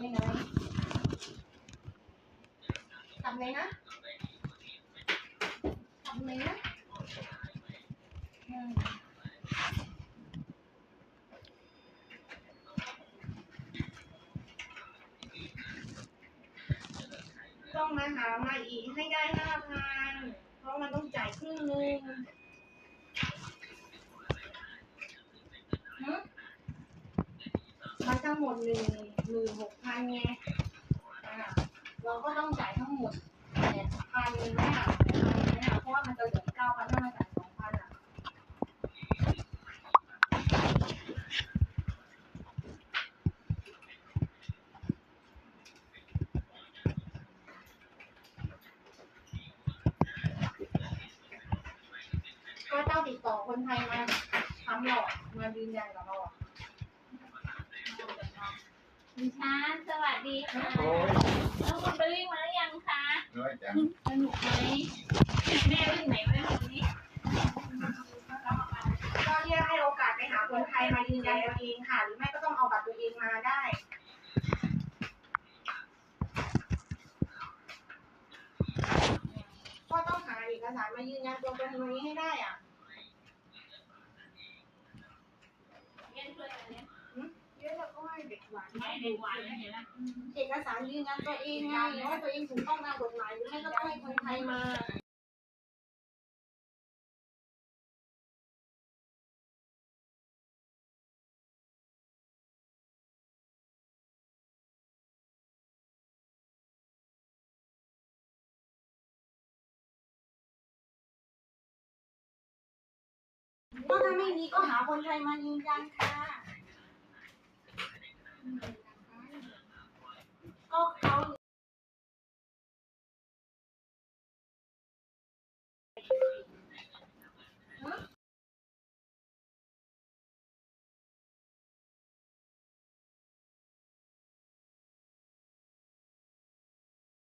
ไปไหนกลับไหนนะกลับไหนนะอืมต้องมาหามาอีกให้ได้ห้าพันเพราะมันต้องจ่ายครึ่งนึงหึมันทั้งหมดหนึ่ง หมื่นหกพันไงอ่าเราก็ต้องจ่ายทั้งหมดแปดพันเลยนะแปดพันเลยนะเพราะว่ามันจะเหลือเก้าพันถ้ามาจ่ายสองพันอะก็ต้องติดต่อคนไทยมาทำหลอกมายืนยันกับเราอะ คุณช้างสวัสดีค่ะโอ้ยแล้วคุณไปวิ่งมาหรือยังคะน้อยจังสนุกไหมแม่วิ่งไหนไว้วันนี้ก็เรียกให้โอกาสไปหาคนไทยมายืนยันตัวเองค่ะ หรือไม่ก็ต้องเอาบัตรตัวเองมาได้ ก็ต้องหาเอกสารมายืนยันตัวตนตรงนี้ให้ได้อะ เรียนช่วยกันเนี่ย เยอะแล้วก็ให้เด็ก หวานไม่เด็กหวานนะเห็นไหมเอกสารยืนยันตัวเองไงว่าตัวเองถูกต้องตามกฎหมายหรือไม่ก็ต้องให้คนไทยมาก็ถ้าไม่มีก็หาคนไทยมายืนยันค่ะ